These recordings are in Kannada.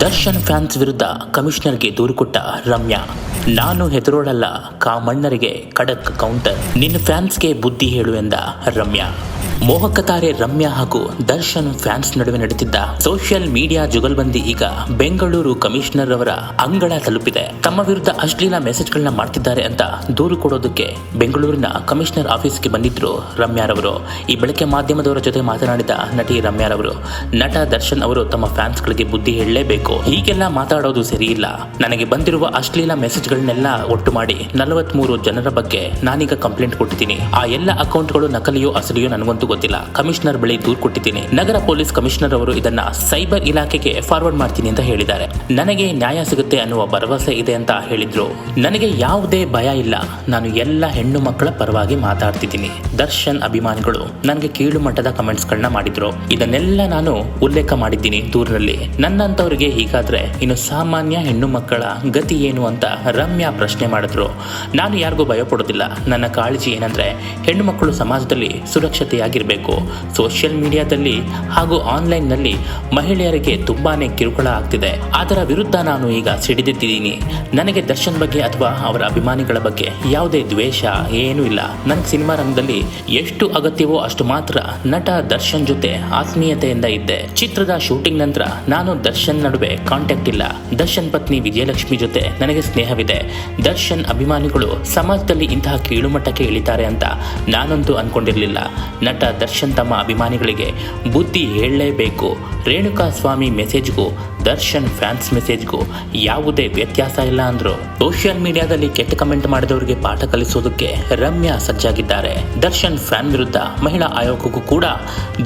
ದರ್ಶನ್ ಫ್ಯಾನ್ಸ್ ವಿರುದ್ಧ ಕಮಿಷನರ್ಗೆ ದೂರು ಕೊಟ್ಟ ರಮ್ಯಾ. ನಾನು ಹೆದರೋಳಲ್ಲ, ಕಾಮಣ್ಣರಿಗೆ ಖಡಕ್ ಕೌಂಟರ್. ನಿನ್ನ ಫ್ಯಾನ್ಸ್ಗೆ ಬುದ್ಧಿ ಹೇಳು ಎಂದ ರಮ್ಯಾ. ಮೋಹಕ ತಾರೆ ರಮ್ಯಾ ಹಾಗೂ ದರ್ಶನ್ ಫ್ಯಾನ್ಸ್ ನಡುವೆ ನಡೆದಿದ್ದ ಸೋಷಿಯಲ್ ಮೀಡಿಯಾ ಜುಗಲ್ಬಂದಿ ಈಗ ಬೆಂಗಳೂರು ಕಮಿಷನರ್ ಅವರ ಅಂಗಳ ತಲುಪಿದೆ. ತಮ್ಮ ವಿರುದ್ಧ ಅಶ್ಲೀಲ ಮೆಸೇಜ್ಗಳನ್ನ ಮಾಡ್ತಿದ್ದಾರೆ ಅಂತ ದೂರು ಕೊಡೋದಕ್ಕೆ ಬೆಂಗಳೂರಿನ ಕಮಿಷನರ್ ಆಫೀಸ್ಗೆ ಬಂದಿದ್ರು ರಮ್ಯಾರವರು. ಈ ಬೆಳಕೆ ಮಾಧ್ಯಮದವರ ಜೊತೆ ಮಾತನಾಡಿದ ನಟಿ ರಮ್ಯಾರವರು, ನಟ ದರ್ಶನ್ ಅವರು ತಮ್ಮ ಫ್ಯಾನ್ಸ್ಗಳಿಗೆ ಬುದ್ಧಿ ಹೇಳಲೇಬೇಕು. ಹೀಗೆಲ್ಲ ಮಾತಾಡೋದು ಸರಿಯಿಲ್ಲ. ನನಗೆ ಬಂದಿರುವ ಅಶ್ಲೀಲ ಮೆಸೇಜ್ಗಳನ್ನೆಲ್ಲ ಒಟ್ಟು ಮಾಡಿ ನಲವತ್ಮೂರು ಜನರ ಬಗ್ಗೆ ನಾನೀಗ ಕಂಪ್ಲೇಂಟ್ ಕೊಟ್ಟಿದ್ದೀನಿ. ಆ ಎಲ್ಲ ಅಕೌಂಟ್ಗಳು ನಕಲಿಯೋ, ಅಸಲಿಯೋ ನನಗಂತೂ ಗೊತ್ತಿಲ್ಲ. ಕಮಿಷನರ್ ಬಳಿ ದೂರು ಕೊಟ್ಟಿದ್ದೀನಿ. ನಗರ ಪೊಲೀಸ್ ಕಮಿಷನರ್ ಅವರು ಇದನ್ನ ಸೈಬರ್ ಇಲಾಖೆಗೆ ಫಾರ್ವರ್ಡ್ ಮಾಡ್ತೀನಿ ಅಂತ ಹೇಳಿದ್ದಾರೆ. ನನಗೆ ನ್ಯಾಯ ಸಿಗುತ್ತೆ ಅನ್ನುವ ಭರವಸೆ ಇದೆ ಅಂತ ಹೇಳಿದ್ರು. ನನಗೆ ಯಾವುದೇ ಭಯ ಇಲ್ಲ. ನಾನು ಎಲ್ಲ ಹೆಣ್ಣು ಮಕ್ಕಳ ಪರವಾಗಿ ಮಾತಾಡ್ತಿದ್ದೀನಿ. ದರ್ಶನ್ ಅಭಿಮಾನಿಗಳು, ನನಗೆ ಕೀಳು ಮಟ್ಟದ ಕಮೆಂಟ್ಸ್ ಗಳನ್ನ ಮಾಡಿದ್ರು. ಇದನ್ನೆಲ್ಲ ನಾನು ಉಲ್ಲೇಖ ಮಾಡಿದ್ದೀನಿ ದೂರಿನಲ್ಲಿ ನನ್ನಂತವರಿಗೆ ಹೀಗಾದ್ರೆ ಇನ್ನು ಸಾಮಾನ್ಯ ಹೆಣ್ಣು ಮಕ್ಕಳ ಗತಿ ಏನು ಅಂತ ರಮ್ಯಾ ಪ್ರಶ್ನೆ ಮಾಡಿದ್ರು. ನಾನು ಯಾರಿಗೂ ಭಯ ಪಡೋದಿಲ್ಲ. ನನ್ನ ಕಾಳಜಿ ಏನಂದ್ರೆ, ಹೆಣ್ಣು ಮಕ್ಕಳು ಸಮಾಜದಲ್ಲಿ ಸುರಕ್ಷತೆಯಾಗಿರಬೇಕು ಸೋಷಿಯಲ್ ಮೀಡಿಯಾದಲ್ಲಿ ಹಾಗೂ ಆನ್ಲೈನ್ನಲ್ಲಿ ಮಹಿಳೆಯರಿಗೆ ತುಂಬಾನೇ ಕಿರುಕುಳ ಆಗ್ತಿದೆ. ಅದರ ವಿರುದ್ಧ ನಾನು ಈಗ ಸಿಡಿದಿದ್ದೀನಿ ನನಗೆ ದರ್ಶನ್ ಬಗ್ಗೆ ಅಥವಾ ಅವರ ಅಭಿಮಾನಿಗಳ ಬಗ್ಗೆ ಯಾವುದೇ ದ್ವೇಷ ಏನೂ ಇಲ್ಲ. ನನಗೆ ಸಿನಿಮಾ ರಂಗದಲ್ಲಿ ಎಷ್ಟು ಅಗತ್ಯವೋ ಅಷ್ಟು ಮಾತ್ರ ನಟ ದರ್ಶನ್ ಜೊತೆ ಆತ್ಮೀಯತೆಯಿಂದ ಇದ್ದೆ. ಚಿತ್ರದ ಶೂಟಿಂಗ್ ನಂತರ ನಾನು ದರ್ಶನ್ ನಡುವೆ ಕಾಂಟ್ಯಾಕ್ಟ್ ಇಲ್ಲ. ದರ್ಶನ್ ಪತ್ನಿ ವಿಜಯಲಕ್ಷ್ಮಿ ಜೊತೆ ನನಗೆ ಸ್ನೇಹವಿದೆ. ದರ್ಶನ್ ಅಭಿಮಾನಿಗಳು ಸಮಾಜದಲ್ಲಿ ಇಂತಹ ಕೀಳುಮಟ್ಟಕ್ಕೆ ಇಳಿತಾರೆ ಅಂತ ನಾನಂತೂ ಅನ್ಕೊಂಡಿರಲಿಲ್ಲ. ದರ್ಶನ್ ತಮ್ಮ ಅಭಿಮಾನಿಗಳಿಗೆ ಬುದ್ಧಿ ಹೇಳಲೇಬೇಕು. ರೇಣುಕಾ ಸ್ವಾಮಿ ಮೆಸೇಜ್ಗೂ ದರ್ಶನ್ ಫ್ಯಾನ್ಸ್ ಮೆಸೇಜ್ಗೂ ಯಾವುದೇ ವ್ಯತ್ಯಾಸ ಇಲ್ಲ ಅಂದ್ರು. ಸೋಷಿಯಲ್ ಮೀಡಿಯಾದಲ್ಲಿ ಕೆಟ್ಟ ಕಮೆಂಟ್ ಮಾಡಿದವರಿಗೆ ಪಾಠ ಕಲಿಸೋದಕ್ಕೆ ರಮ್ಯಾ ಸಜ್ಜಾಗಿದ್ದಾರೆ. ದರ್ಶನ್ ಫ್ಯಾನ್ ವಿರುದ್ಧ ಮಹಿಳಾ ಆಯೋಗಕ್ಕೂ ಕೂಡ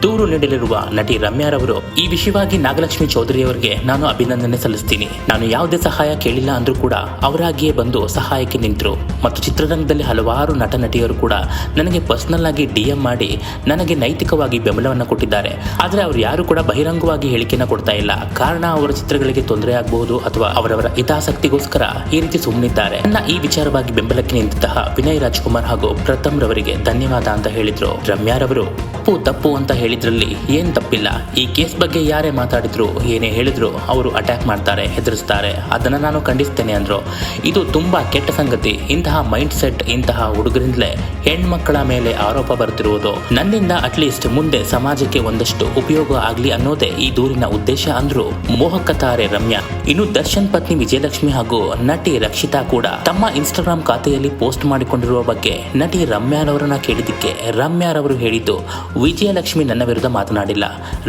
ದೂರು ನೀಡಲಿರುವ ನಟಿ ರಮ್ಯಾರವರು, ಈ ವಿಷಯವಾಗಿ ನಾಗಲಕ್ಷ್ಮಿ ಚೌಧರಿ ಅವರಿಗೆ ನಾನು ಅಭಿನಂದನೆ ಸಲ್ಲಿಸ್ತೀನಿ. ನಾನು ಯಾವುದೇ ಸಹಾಯ ಕೇಳಿಲ್ಲ ಅಂದ್ರೂ ಕೂಡ ಅವರಾಗಿಯೇ ಬಂದು ಸಹಾಯಕ್ಕೆ ನಿಂತರು. ಮತ್ತು ಚಿತ್ರರಂಗದಲ್ಲಿ ಹಲವಾರು ನಟ ನಟಿಯರು ಕೂಡ ನನಗೆ ಪರ್ಸನಲ್ ಆಗಿ ಡಿಎಂ ಮಾಡಿ ನನಗೆ ನೈತಿಕವಾಗಿ ಬೆಂಬಲವನ್ನು ಕೊಟ್ಟಿದ್ದಾರೆ. ಆದರೆ ಅವರು ಯಾರು ಕೂಡ ಬಹಿರಂಗವಾಗಿ ಹೇಳಿಕೆನ ಕೊಡ್ತಾ ಇಲ್ಲ. ಕಾರಣ ಅವರ ಚಿತ್ರಗಳಿಗೆ ತೊಂದರೆ ಆಗಬಹುದು ಅಥವಾ ಅವರವರ ಹಿತಾಸಕ್ತಿಗೋಸ್ಕರ ಈ ರೀತಿ ಸುಮ್ಮನಿದ್ದಾರೆ ನನ್ನ ಈ ವಿಚಾರವಾಗಿ ಬೆಂಬಲಕ್ಕೆ ನಿಂತಹ ವಿನಯ್ ರಾಜ್ಕುಮಾರ್ ಹಾಗೂ ಪ್ರಥಮ್ ರವರಿಗೆ ಧನ್ಯವಾದ ಅಂತ ಹೇಳಿದ್ರು. ರಮ್ಯಾರವರು ತಪ್ಪು ತಪ್ಪು ಅಂತ ಹೇಳಿದ್ರಲ್ಲಿ ಏನ್ ತಪ್ಪಿಲ್ಲ. ಈ ಕೇಸ್ ಬಗ್ಗೆ ಯಾರೇ ಮಾತಾಡಿದ್ರು ಏನೇ ಹೇಳಿದ್ರು ಅವರು ಅಟ್ಯಾಕ್ ಮಾಡ್ತಾರೆ, ಹೆದರಿಸ್ತಾರೆ. ಅದನ್ನ ನಾನು ಖಂಡಿಸ್ತೇನೆ ಅಂದ್ರು. ಇದು ತುಂಬಾ ಕೆಟ್ಟ ಸಂಗತಿ. ಇಂತಹ ಮೈಂಡ್ ಸೆಟ್ ಇಂತಹ ಹುಡುಗರಿಂದಲೇ ಹೆಣ್ಮಕ್ಕಳ ಮೇಲೆ ಆರೋಪ ಬರ್ತಿರುವುದು. ನನ್ನಿಂದ ಅಟ್ಲೀಸ್ಟ್ ಮುಂದೆ ಸಮಾಜಕ್ಕೆ ಒಂದಷ್ಟು ಉಪಯೋಗ ಆಗ್ಲಿ ಅನ್ನೋದೇ ಈ ದೂರಿನ ಉದ್ದೇಶ ಅಂದ್ರು. ಮೋಹಕ ತಾರೆ ರಮ್ಯಾ. ಇನ್ನು ದರ್ಶನ್ ಪತ್ನಿ ವಿಜಯಲಕ್ಷ್ಮಿ ಹಾಗೂ ನಟಿ ರಕ್ಷಿತಾ ಕೂಡ ತಮ್ಮ ಇನ್ಸ್ಟಾಗ್ರಾಮ್ ಖಾತೆಯಲ್ಲಿ ಪೋಸ್ಟ್ ಮಾಡಿಕೊಂಡಿರುವ ಬಗ್ಗೆ ನಟಿ ರಮ್ಯಾರವರನ್ನ ಕೇಳಿದ್ದಕ್ಕೆ ರಮ್ಯಾರವರು ಹೇಳಿದ್ದು, ವಿಜಯಲಕ್ಷ್ಮಿ ನನ್ನ ವಿರುದ್ಧ ಮಾತನಾಡಿಲ್ಲ.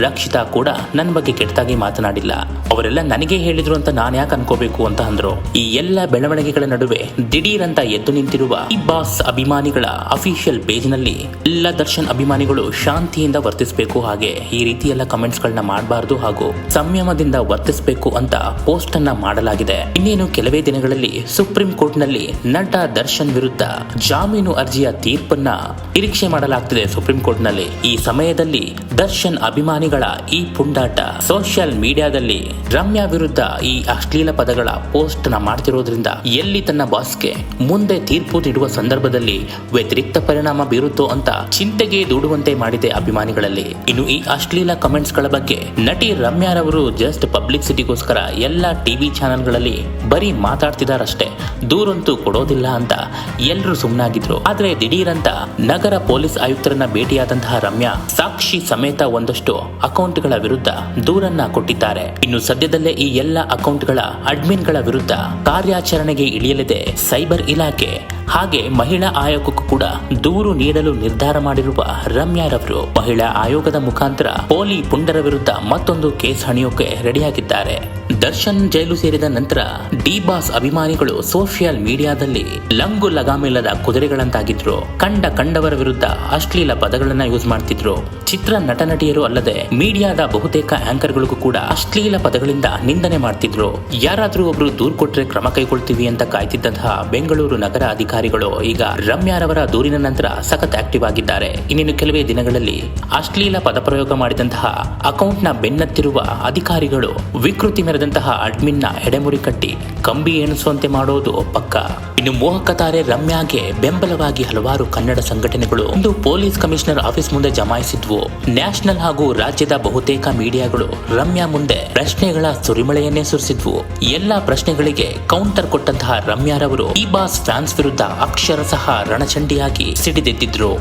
ರಕ್ಷಿತಾ ಕೂಡ ನನ್ನ ಬಗ್ಗೆ ಕೆಟ್ಟದಾಗಿ ಮಾತನಾಡಿಲ್ಲ. ಅವರೆಲ್ಲ ನನಗೆ ಹೇಳಿದ್ರು ಅಂತ ನಾನು ಯಾಕೆ ಅನ್ಕೋಬೇಕು ಅಂತ ಅಂದ್ರು. ಈ ಎಲ್ಲ ಬೆಳವಣಿಗೆಗಳ ನಡುವೆ ದಿಢೀರ್ ಅಂತ ಎದ್ದು ನಿಂತಿರುವ ಈ ಬಾಸ್ ಅಭಿಮಾನಿಗಳ ಅಫಿಷಿಯಲ್ ಪೇಜ್ನಲ್ಲಿ ಎಲ್ಲ ದರ್ಶನ್ ಅಭಿಮಾನಿಗಳು ಶಾಂತಿಯಿಂದ ವರ್ತಿಸಬೇಕು ಹಾಗೆ ಈ ರೀತಿ ಎಲ್ಲ ಕಮೆಂಟ್ಸ್ ಗಳನ್ನ ಮಾಡಬಾರದು ಹಾಗೂ ಸಂಯಮದಿಂದ ವರ್ತಿಸಬೇಕು ಅಂತ ಪೋಸ್ಟ್ ಅನ್ನ ಮಾಡಲಾಗಿದೆ. ಇನ್ನೇನು ಕೆಲವೇ ದಿನಗಳಲ್ಲಿ ಸುಪ್ರೀಂ ಕೋರ್ಟ್ನಲ್ಲಿ ನಟ ದರ್ಶನ್ ವಿರುದ್ಧ ಜಾಮೀನು ಅರ್ಜಿಯ ತೀರ್ಪನ್ನ ನಿರೀಕ್ಷೆ ಮಾಡಲಾಗ್ತಿದೆ ಸುಪ್ರೀಂ ಕೋರ್ಟ್ನಲ್ಲಿ ಈ ಸಮಯದಲ್ಲಿ ದರ್ಶನ್ ಅಭಿಮಾನಿಗಳ ಈ ಪುಂಡಾಟ ಸೋಷಿಯಲ್ ಮೀಡಿಯಾದಲ್ಲಿ ರಮ್ಯಾ ವಿರುದ್ಧ ಈ ಅಶ್ಲೀಲ ಪದಗಳ ಪೋಸ್ಟ್ನ ಮಾಡ್ತಿರೋದ್ರಿಂದ ಎಲ್ಲಿ ತನ್ನ ಬಾಸ್ಗೆ ಮುಂದೆ ತೀರ್ಪು ನೀಡುವ ಸಂದರ್ಭದಲ್ಲಿ ವ್ಯತಿರಿಕ್ತ ಪರಿಣಾಮ ಬೀರುತ್ತೋ ಅಂತ ಚಿಂತೆಗೆ ದೂಡುವಂತೆ ಮಾಡಿದೆ ಅಭಿಮಾನಿಗಳಲ್ಲಿ. ಇನ್ನು ಈ ಅಶ್ಲೀಲ ಕಮೆಂಟ್ಸ್ಗಳ ಬಗ್ಗೆ ನಟಿ ರಮ್ಯಾರವರು ಜಸ್ಟ್ ಪಬ್ಲಿಸಿಟಿಗೋಸ್ಕರ ಎಲ್ಲ ಟಿ ವಿ ಚಾನೆಲ್ಗಳಲ್ಲಿ ಬರೀ ಮಾತಾಡ್ತಿದಾರಷ್ಟೇ. ದೂರಂತೂ ಕೊಡೋದಿಲ್ಲ ಅಂತ ಎಲ್ಲರೂ ಸುಮ್ಮನಾಗಿದ್ರು ಆದ್ರೆ ದಿಢೀರಂತ ನಗರ ಪೊಲೀಸ್ ಆಯುಕ್ತರನ್ನ ಭೇಟಿಯಾದಂತಹ ರಮ್ಯಾ ಸಾಕ್ಷಿ ಸಮೇತ ಒಂದಷ್ಟು ಅಕೌಂಟ್ಗಳ ವಿರುದ್ಧ ದೂರನ್ನ ಕೊಟ್ಟಿದ್ದಾರೆ. ಇನ್ನು ಸದ್ಯದಲ್ಲೇ ಈ ಎಲ್ಲ ಅಕೌಂಟ್ಗಳ ಅಡ್ಮಿನ್ಗಳ ವಿರುದ್ಧ ಕಾರ್ಯಾಚರಣೆಗೆ ಇಳಿಯಲಿದೆ ಸೈಬರ್ ಇಲಾಖೆ. ಹಾಗೆ ಮಹಿಳಾ ಆಯೋಗಕ್ಕೂ ಕೂಡ ದೂರು ನೀಡಲು ನಿರ್ಧಾರ ಮಾಡಿರುವ ರಮ್ಯಾರವರು ಮಹಿಳಾ ಆಯೋಗದ ಮುಖಾಂತರ ಪೋಲಿ ಪುಂಡರ ವಿರುದ್ಧ ಮತ್ತೊಂದು ಕೇಸ್ ಹಣಿಯೋಕೆ ರೆಡಿಯಾಗಿದ್ದಾರೆ. ದರ್ಶನ್ ಜೈಲು ಸೇರಿದ ನಂತರ ಡಿ ಬಾಸ್ ಅಭಿಮಾನಿಗಳು ಸೋಷಿಯಲ್ ಮೀಡಿಯಾದಲ್ಲಿ ಲಂಗು ಲಗಾಮಿಲ್ಲದ ಕುದುರೆಗಳಂತಾಗಿದ್ರು. ಕಂಡ ಕಂಡವರ ವಿರುದ್ಧ ಅಶ್ಲೀಲ ಪದಗಳನ್ನ ಯೂಸ್ ಮಾಡ್ತಿದ್ರು. ಚಿತ್ರ ನಟ ನಟಿಯರು ಅಲ್ಲದೆ ಮೀಡಿಯಾದ ಬಹುತೇಕ ಆಂಕರ್ಗಳಿಗೂ ಕೂಡ ಅಶ್ಲೀಲ ಪದಗಳಿಂದ ನಿಂದನೆ ಮಾಡ್ತಿದ್ರು. ಯಾರಾದರೂ ಒಬ್ರು ದೂರ್ ಕೊಟ್ರೆ ಕ್ರಮ ಕೈಗೊಳ್ತೀವಿ ಅಂತ ಕಾಯ್ತಿದ್ದಂತಹ ಬೆಂಗಳೂರು ನಗರ ಅಧಿಕಾರಿಗಳು ಈಗ ರಮ್ಯಾರವರ ದೂರಿನ ನಂತರ ಸಖತ್ ಆಕ್ಟಿವ್ ಆಗಿದ್ದಾರೆ. ಇನ್ನೇನು ಕೆಲವೇ ದಿನಗಳಲ್ಲಿ ಅಶ್ಲೀಲ ಪದಪ್ರಯೋಗ ಮಾಡಿದಂತಹ ಅಕೌಂಟ್ನ ಬೆನ್ನತ್ತಿರುವ ಅಧಿಕಾರಿಗಳು ವಿಕೃತಿ ಮೆರೆದಂತಹ ಅಡ್ಮಿನ್ನ ಎಡೆಮುರಿ ಕಟ್ಟಿ, ಕಂಬಿ ಎಣಿಸುವಂತೆ ಮಾಡೋದು ಪಕ್ಕ? ಇನ್ನು ಮೋಹಕ ತಾರೆ ರಮ್ಯಾಗೆ ಬೆಂಬಲವಾಗಿ ಹಲವಾರು ಕನ್ನಡ ಸಂಘಟನೆಗಳು ಇಂದು ಪೊಲೀಸ್ ಕಮಿಷನರ್ ಆಫೀಸ್ ಮುಂದೆ ಜಮಾಯಿಸಿದ್ವು. ನ್ಯಾಷನಲ್ ಹಾಗೂ ರಾಜ್ಯದ ಬಹುತೇಕ ಮೀಡಿಯಾಗಳು ರಮ್ಯಾ ಮುಂದೆ ಪ್ರಶ್ನೆಗಳ ಸುರಿಮಳೆಯನ್ನೇ ಸುರಿಸಿದ್ವು. ಎಲ್ಲಾ ಪ್ರಶ್ನೆಗಳಿಗೆ ಕೌಂಟರ್ ಕೊಟ್ಟಂತಹ ರಮ್ಯಾರವರು ಈ ಬಾಸ್ ಫ್ಯಾನ್ಸ್ ವಿರುದ್ಧ ಅಕ್ಷರಶಃ ರಣಚಂಡಿಯಾಗಿ ಸಿಡಿದೆದ್ದಿದ್ರು.